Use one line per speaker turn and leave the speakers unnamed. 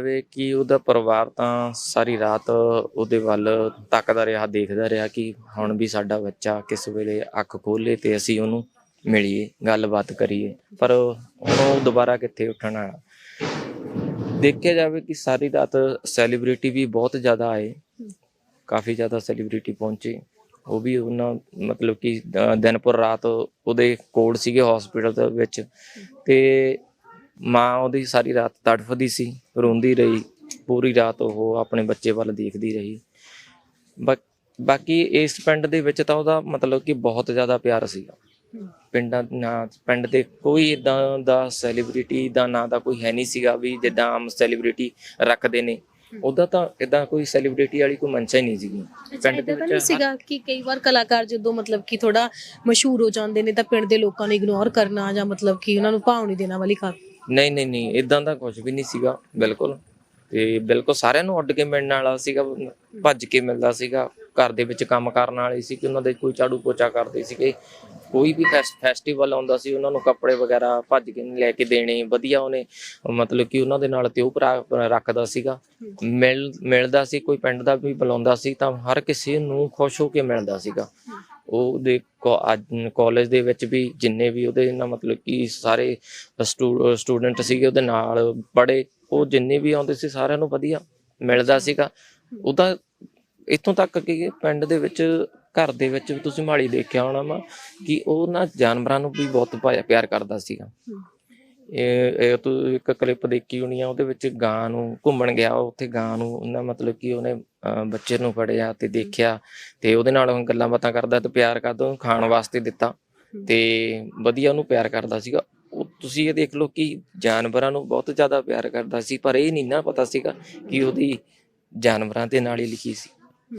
ਵੇ ਕਿ ਉਹਦਾ ਪਰਿਵਾਰ ਤਾਂ ਸਾਰੀ ਰਾਤ ਉਹਦੇ ਵੱਲ ਤੱਕਦਾ ਰਿਹਾ, ਦੇਖਦਾ ਰਿਹਾ ਕਿ ਹੁਣ ਵੀ ਸਾਡਾ ਬੱਚਾ ਕਿਸ ਵੇਲੇ ਅੱਖ ਖੋਲੇ ਤੇ ਅਸੀਂ ਉਹਨੂੰ ਮਿਲੀਏ, ਗੱਲਬਾਤ ਕਰੀਏ। ਪਰ ਉਹ ਦੁਬਾਰਾ ਕਿੱਥੇ ਉੱਠਣਾ ਦੇਖਿਆ ਜਾਵੇ ਕਿ ਸਾਰੀ ਰਾਤ ਸੈਲੀਬ੍ਰਿਟੀ ਵੀ ਬਹੁਤ ਜ਼ਿਆਦਾ ਆਏ। ਕਾਫੀ ਜ਼ਿਆਦਾ ਸੈਲੀਬ੍ਰਿਟੀ ਪਹੁੰਚੇ। ਉਹ ਵੀ ਉਹਨਾਂ, ਮਤਲਬ ਕਿ ਦਿਨਪੁਰ ਰਾਤ ਉਹਦੇ ਕੋਲ ਸੀਗੇ ਹਸਪੀਟਲ ਦੇ ਵਿੱਚ। ਤੇ ਮਾਂ ਉਹਦੀ ਸਾਰੀ ਰਾਤ ਤੜਫਦੀ ਸੀ ਰੋਂਦੀ ਰਹੀ ਪੂਰੀ ਰਾਤ ਉਹ ਆਪਣੇ ਬੱਚੇ ਵੱਲ ਦੇਖਦੀ ਰਹੀ। ਬਾਕ- ਬਾਕੀ ਇਸ ਪਿੰਡ ਦੇ ਵਿੱਚ ਤਾਂ ਉਹਦਾ ਮਤਲਬ ਕਿ ਬਹੁਤ ਜ਼ਿਆਦਾ ਪਿਆਰ ਸੀਗਾ। ਪਿੰਡਾਂ ਨਾ ਪਿੰਡ ਦੇ ਕੋਈ ਇਦਾਂ ਦਾ ਸੈਲੀਬ੍ਰਿਟੀ ਦਾ ਨਾਂ ਦਾ ਕੋਈ ਹੈ ਨਹੀਂ ਸੀਗਾ ਵੀ ਜਿੱਦਾਂ ਆਮ ਸੈਲੀਬ੍ਰਿਟੀ ਰੱਖਦੇ ਨੇ। ਉਹਦਾ ਤਾਂ ਇਦਾਂ ਕੋਈ ਸੈਲੀਬ੍ਰਿਟੀ ਵਾਲੀ ਕੋਈ ਮਨਸ਼ਾ ਹੀ ਨਹੀਂ ਸੀਗੀ। ਪਿੰਡ ਦੇ
ਤਾਂ
ਵਿੱਚ
ਸੀਗਾ ਕਿ ਕਈ ਵਾਰ ਕਲਾਕਾਰ ਜਦੋਂ ਮਤਲਬ ਕਿ ਥੋੜਾ ਮਸ਼ਹੂਰ ਹੋ ਜਾਂਦੇ ਨੇ ਤਾਂ ਪਿੰਡ ਦੇ ਲੋਕਾਂ ਨੂੰ ਇਗਨੋਰ ਕਰਨਾ ਜਾਂ ਮਤਲਬ ਕਿ ਉਹਨਾਂ ਨੂੰ ਭਾਵ ਨਹੀਂ ਦੇਣਾ ਵਾਲੀ ਕਰ
ਨਹੀਂ ਨਹੀਂ ਨਹੀਂ ਇਦਾਂ ਦਾ ਕੁਝ ਵੀ ਨਹੀਂ ਸੀਗਾ, ਬਿਲਕੁਲ। ਤੇ ਬਿਲਕੁਲ ਸਾਰਿਆਂ ਨੂੰ ਉੱਡ ਕੇ ਮਿਲਣ ਵਾਲਾ ਸੀਗਾ, ਭੱਜ ਕੇ ਮਿਲਦਾ ਸੀਗਾ। ਘਰ ਦੇ ਵਿੱਚ ਕੰਮ ਕਰਨ ਵਾਲੇ ਸੀ ਕਿ ਉਹਨਾਂ ਦੇ ਕੋਈ ਝਾੜੂ ਪੋਚਾ ਕਰਦੇ ਸੀਗੇ। ਕੋਈ ਵੀ ਫੈਸਟੀਵਲ ਆਉਂਦਾ ਸੀ, ਉਹਨਾਂ ਨੂੰ ਕੱਪੜੇ ਵਗੈਰਾ ਭੱਜ ਕੇ ਲੈ ਕੇ ਦੇਣੇ, ਵਧੀਆ ਉਹਨੇ, ਮਤਲਬ ਕਿ ਉਹਨਾਂ ਦੇ ਨਾਲ ਤਿਉ ਭਰਾ ਰੱਖਦਾ ਸੀਗਾ। ਮਿਲ, ਮਿਲਦਾ ਸੀ, ਕੋਈ ਪਿੰਡ ਦਾ ਵੀ ਬੁਲਾਉਂਦਾ ਸੀ, ਤਾਂ ਹਰ ਕਿਸੇ ਨੂੰ ਖੁਸ਼ ਹੋ ਕੇ ਮਿਲਦਾ ਸੀਗਾ। ਉਹਦੇ ਕਾਲਜ ਦੇ ਵਿੱਚ ਵੀ ਜਿੰਨੇ ਵੀ ਉਹਦੇ ਨਾਲ ਮਤਲਬ ਕਿ ਸਾਰੇ ਸਟੂਡੈਂਟ ਸੀਗੇ ਉਹਦੇ ਨਾਲ ਪੜ੍ਹੇ, ਉਹ ਜਿੰਨੇ ਵੀ ਆਉਂਦੇ ਸੀ ਸਾਰਿਆਂ ਨੂੰ ਵਧੀਆ ਮਿਲਦਾ ਸੀਗਾ। ਉਹਦਾ ਇੱਥੋਂ ਤੱਕ ਕਿ ਪਿੰਡ ਦੇ ਵਿੱਚ, ਘਰ ਦੇ ਵਿੱਚ ਵੀ ਤੁਸੀਂ ਮਾੜੀ ਦੇਖਿਆ ਹੋਣਾ ਵਾ ਕਿ ਉਹ ਨਾ ਜਾਨਵਰਾਂ ਨੂੰ ਵੀ ਬਹੁਤ ਭਾ- ਪਿਆਰ ਕਰਦਾ ਸੀਗਾ। ਇਹ ਇਹ ਤੂੰ ਇੱਕ ਕਲਿੱਪ ਦੇਖੀ ਹੋਣੀ ਆ ਉਹਦੇ ਵਿੱਚ ਗਾਂ ਨੂੰ ਘੁੰਮਣ ਗਿਆ ਉੱਥੇ ਗਾਂ ਨੂੰ ਉਹਨਾਂ ਮਤਲਬ ਕਿ ਉਹਨੇ ਬੱਚੇ ਨੂੰ ਫੜਿਆ ਤੇ ਦੇਖਿਆ ਤੇ ਉਹਦੇ ਨਾਲ ਉਹ ਗੱਲਾਂ ਬਾਤਾਂ ਕਰਦਾ ਤੇ ਪਿਆਰ ਕਰਦਾ ਉਹਨੂੰ ਖਾਣ ਵਾਸਤੇ ਦਿੱਤਾ ਤੇ ਵਧੀਆ ਉਹਨੂੰ ਪਿਆਰ ਕਰਦਾ ਸੀਗਾ। ਉਹ ਤੁਸੀਂ ਇਹ ਦੇਖ ਲਓ ਕਿ ਜਾਨਵਰਾਂ ਨੂੰ ਬਹੁਤ ਜ਼ਿਆਦਾ ਪਿਆਰ ਕਰਦਾ ਸੀ ਪਰ ਇਹ ਨਹੀਂ ਨਾ ਪਤਾ ਸੀਗਾ ਕਿ ਉਹਦੀ ਜਾਨਵਰਾਂ ਦੇ ਨਾਲ ਹੀ ਲਿਖੀ ਸੀ।